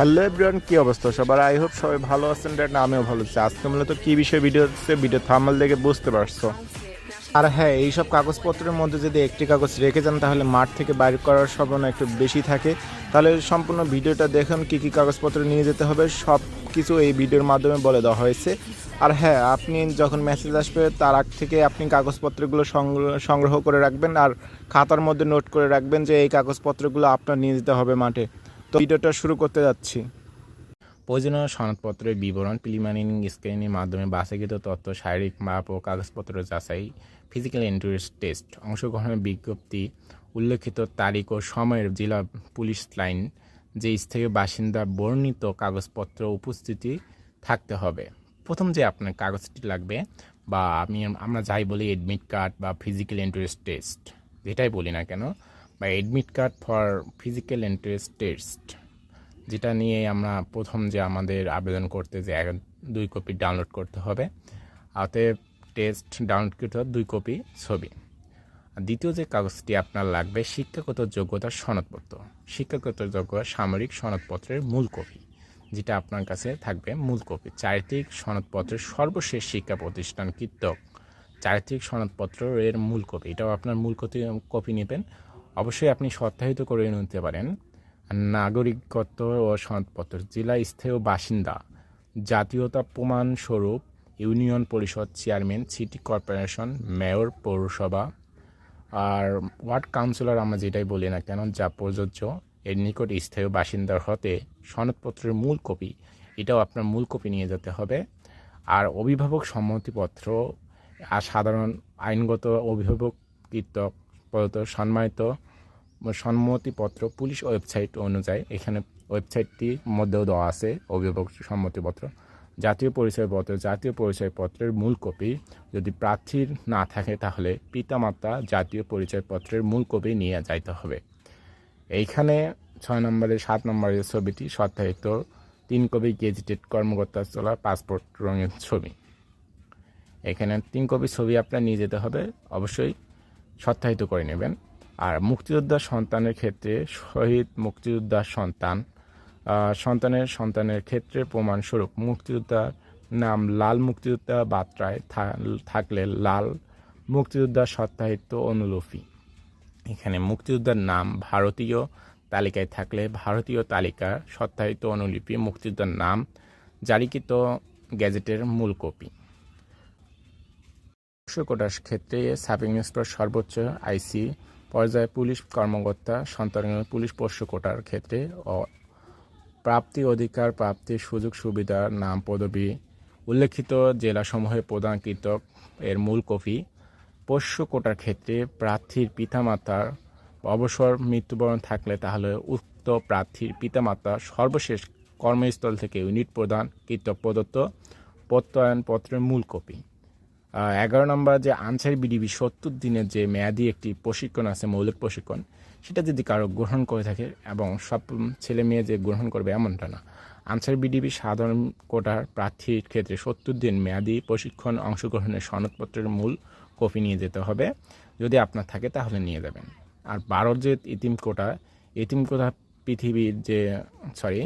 Hello everyone, কি অবস্থা? সবার আই হোপ সবাই ভালো আছেন, দেন আমিও ভালো আছি। আজকে মূলত কী বিষয়ে ভিডিও হচ্ছে ভিডিও থামাল দেখে বুঝতে পারছ। আর হ্যাঁ এইসব কাগজপত্রের মধ্যে যদি একটি কাগজ রেখে যান, তাহলে মাঠ থেকে বাইর করার সম্ভাবনা একটু বেশি থাকে। তাহলে সম্পূর্ণ ভিডিওটা দেখুন, কি কি কাগজপত্র নিয়ে যেতে হবে সব কিছু এই ভিডিওর মাধ্যমে বলে দেওয়া হয়েছে। আর হ্যাঁ আপনি যখন মেসেজ আসবে, তার আগ থেকে আপনি কাগজপত্রগুলো সংগ্রহ করে রাখবেন, আর খাতার মধ্যে নোট করে রাখবেন যে এই কাগজপত্রগুলো আপনার নিয়ে যেতে হবে মাঠে। তো ভিডিওটা শুরু করতে যাচ্ছি। প্রয়োজনীয় সনদপত্রের বিবরণ প্রিলিমিনারি স্ক্রিনের মাধ্যমে বাছাইকৃত তথ্য, শারীরিক মাপ ও কাগজপত্র যাচাই ফিজিক্যাল এন্ট্রেন্স টেস্ট অংশগ্রহণের বিজ্ঞপ্তি, উল্লেখিত তারিখ ও সময়ের জেলা পুলিশ লাইন, যে স্থায়ী বাসিন্দা বর্ণিত কাগজপত্র উপস্থিতি থাকতে হবে। প্রথম যে আপনার কাগজটি লাগবে বা আমি আমরা যাই বলি এডমিট কার্ড বা ফিজিক্যাল এন্ট্রেন্স টেস্ট যেটাই বলি না কেন বা admit card for physical entrance test যেটা নিয়ে আমরা প্রথম যে আমাদের আবেদন করতে যে দুই কপি ডাউনলোড করতে হবে। অতএব টেস্ট ডাউনলোড করতে হবে দুই কপি ছবি। দ্বিতীয় যে কাগজটি আপনার লাগবে, শিক্ষাগত যোগ্যতার সনদপত্র। শিক্ষাগত যোগ্যতা সামরিক সনদপত্রের মূল কপি যেটা আপনার কাছে থাকবে মূল কপি চারিত্রিক সনদপত্রের সর্বশেষ শিক্ষা প্রতিষ্ঠান কৃতক চারিত্রিক সনদপত্র এর মূল কপি এটাও আপনার মূল কপি কপি নেবেন। অবশ্যই আপনি সত্যায়িত করে নিতে পারেন। নাগরিকত্ব ও সনদপত্র, জেলা স্থায়ী বাসিন্দা, জাতীয়তা প্রমাণস্বরূপ union parishad chairman, city corporation, mayor, পৌরসভা আর ওয়ার্ড কাউন্সিলর আমরা যেটাই বলি না কেন, যা প্রযোজ্য, এর নিকট স্থায়ী বাসিন্দার হতে সনদপত্রের মূল কপি, এটাও আপনার মূল কপি নিয়ে যেতে হবে। আর অভিভাবক সম্মতিপত্র, আর সাধারণ আইনগত অভিভাবককৃত, প্রদত্ত, সম্মানিত সম্মতিপত্র, পুলিশ ওয়েবসাইট অনুযায়ী এখানে ওয়েবসাইটটির মধ্যেও দেওয়া আছে, অভিভাবক সম্মতিপত্র। জাতীয় পরিচয়পত্র, জাতীয় পরিচয়পত্রের মূল কপি। যদি প্রার্থীর না থাকে তাহলে পিতামাতা জাতীয় পরিচয়পত্রের মূল কপি নিয়ে যাইতে হবে। এইখানে ছয় নম্বরের, সাত নম্বরের ছবিটি সত্যায়িত তিন কপি গেজেটেড কর্মকর্তা চলা পাসপোর্ট রঙের ছবি। এখানে তিন কপি ছবি আপনার নিয়ে যেতে হবে। অবশ্যই সত্যায়িত করে নেবেন। আর মুক্তিযোদ্ধার সন্তানের ক্ষেত্রে, শহীদ মুক্তিযোদ্ধার সন্তান সন্তানের সন্তানের ক্ষেত্রে প্রমাণস্বরূপ মুক্তিযোদ্ধার নাম লাল মুক্তিযোদ্ধা বাত্রায় থাকলে লাল মুক্তিযোদ্ধার সত্যায়িত অনুলিপি। এখানে মুক্তিযোদ্ধার নাম ভারতীয় তালিকায় থাকলে ভারতীয় তালিকা সত্যায়িত অনুলিপি মুক্তিযোদ্ধার নাম জারিকৃত গ্যাজেটের মূল কপি। কোটার ক্ষেত্রে সাব ইন্সপেক্টর সর্বোচ্চ আইসি পর্যায়ে পুলিশ কর্মকর্তা, সন্তানের পুলিশ পোষ্য কোটার ক্ষেত্রে প্রাপ্তি অধিকার প্রাপ্তির সুযোগ সুবিধা, নাম পদবি, উল্লেখিত জেলাসমূহে প্রদানকৃত এর মূল কপি। পোষ্য কোটার ক্ষেত্রে প্রার্থীর পিতামাতার অবসর, মৃত্যুবরণ থাকলে তাহলে উক্ত প্রার্থীর পিতামাতা সর্বশেষ কর্মস্থল থেকে ইউনিট প্রদান কৃত প্রদত্ত প্রত্যয়নপত্রের মূল কপি। এগারো নম্বর যে আনসার বিডিবি সত্তর দিনের যে মেয়াদি একটি প্রশিক্ষণ আছে, মৌলিক প্রশিক্ষণ, সেটা যদি কারও গ্রহণ করে থাকে এবং সব ছেলে মেয়ে যে গ্রহণ করবে এমনটা না। আনসার বিডিবি সাধারণ কোটার প্রার্থীর ক্ষেত্রে সত্তর দিন মেয়াদি প্রশিক্ষণ অংশগ্রহণের সনদপত্রের মূল কপি নিয়ে যেতে হবে। যদি আপনার থাকে, তাহলে নিয়ে যাবেন। আর বারোর যে ইতিম কোটা ইতিম কোটা পৃথিবীর যে সরি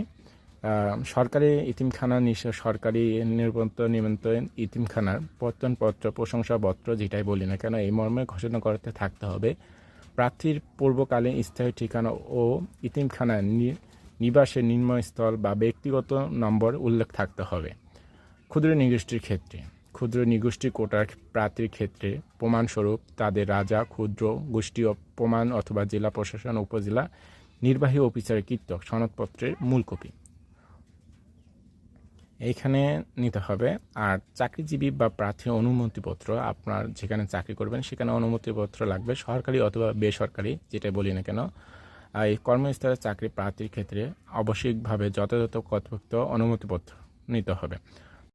সরকারি ইতিমখানা সরকারি নির্বাচন নিমন্ত্রণ ইতিমখানার পত্তনপত্র প্রশংসাপত্র যেটাই বলি না কেন, এই মর্মে ঘোষণা করতে থাকতে হবে। প্রার্থীর পূর্বকালীন স্থায়ী ঠিকানা ও ইতিমখানার নি- নিবাসের নিম্নস্থল বা ব্যক্তিগত নম্বর উল্লেখ থাকতে হবে। ক্ষুদ্র নিগোষ্ঠীর ক্ষেত্রে, ক্ষুদ্র নিগোষ্ঠী কোটার প্রার্থীর ক্ষেত্রে প্রমাণস্বরূপ তাদের রাজা, ক্ষুদ্র গোষ্ঠী প্রমাণ অথবা জেলা প্রশাসন, উপজেলা নির্বাহী অফিসারের কৃতক সনদপত্রের মূল কপি। এইখানে নিতে হবে। আর চাকরিজীবী বা প্রার্থী অনুমতিপত্র, আপনার যেখানে চাকরি করবেন সেখানে অনুমতিপত্র লাগবে, সরকারি অথবা বেসরকারি, যেটা বলি না কেন। এই কর্মস্থলে চাকরি প্রার্থীর ক্ষেত্রে আবশ্যিকভাবে যথাযথ কর্তৃপক্ষ অনুমতিপত্র নিতে হবে।